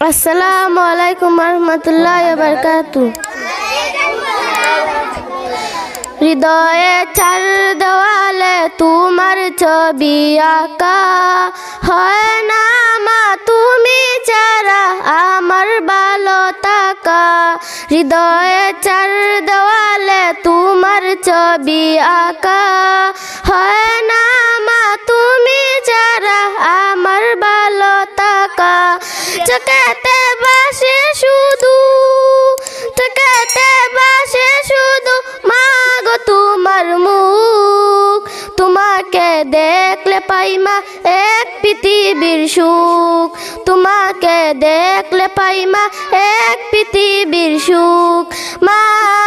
আসসালামু আলাইকুম রহমতুল্লাহ বারকাতু হৃদয়ে চার দেওয়ালে তোমার ছবি আঁকা হয় না মা, তুমি চারা আমার ভালো তাকা হৃদয়ে চার দেওয়ালে তোমার ছবি আঁকা হয় না বাসে শুধু চোখেতে বাসে শুধু। মাগো তোমার মুখ, তোমাকে দেখলে পাইমা এক পৃথিবীর সুখ। তোমাকে দেখলে পাইমা এক পৃথিবীর সুখ। মাগো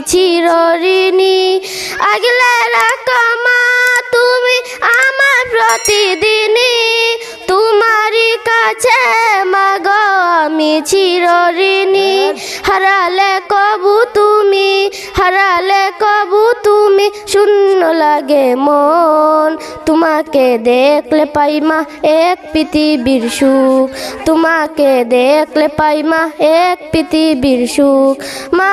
চিরঋণী। আগলে রাখো তুমি আমার প্রতিদিনই। তোমারই কাছে মাগো আমি চিরঋণী। হারালে কবু তুমি, হারালে কবু তুমি। শূন্য লাগে মন, তোমাকে দেখলে পাই মা এক পৃথিবীর সুখ। তোমাকে দেখলে পাই মা এক পৃথিবীর সুখ। মা